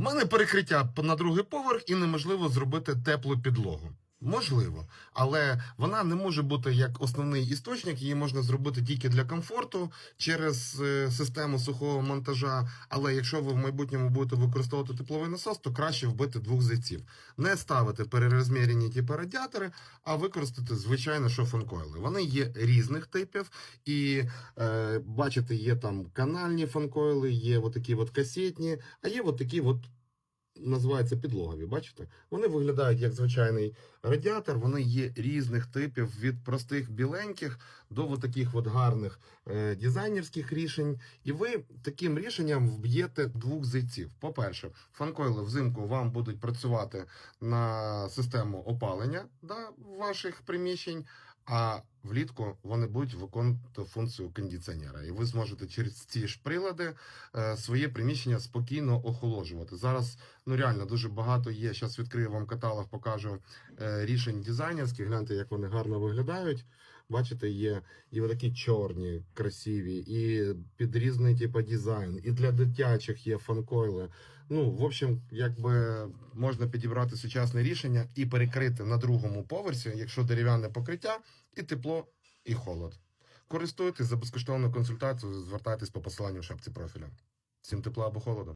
В мене перекриття на другий поверх і неможливо зробити теплу підлогу. Можливо, але вона не може бути як основний істочник. Її можна зробити тільки для комфорту через е, систему сухого монтажа. Але якщо ви в майбутньому будете використовувати тепловий насос, то краще вбити двох зайців. Не ставити перерозмірені типу радіатори, а використати звичайно шофонкойли. Вони є різних типів, і е, бачите, є там канальні фанкойли, є отакі от касетні, а є от такі от. Називаються підлогові, бачите? Вони виглядають як звичайний радіатор, вони є різних типів від простих біленьких до таких от гарних е, дизайнерських рішень. І ви таким рішенням вб'єте двох зайців. По-перше, фанкойли взимку вам будуть працювати на систему опалення да, ваших приміщень, а влітку вони будуть виконувати функцію кондиціонера. І ви зможете через ці ж прилади е, своє приміщення спокійно охолоджувати. Зараз ну реально дуже багато є. Зараз відкрию вам каталог, покажу е, рішень дизайнерських. Гляньте, як вони гарно виглядають. Бачите, є і такі чорні, красиві, і під різний типу дизайн, і для дитячих є фанкойли. Ну, в общем, якби можна підібрати сучасне рішення і перекрити на другому поверсі, якщо дерев'яне покриття, і тепло, і холод. Користуйтесь за безкоштовну консультацію, звертайтесь по посиланню в шапці профіля. Всім тепла або холоду.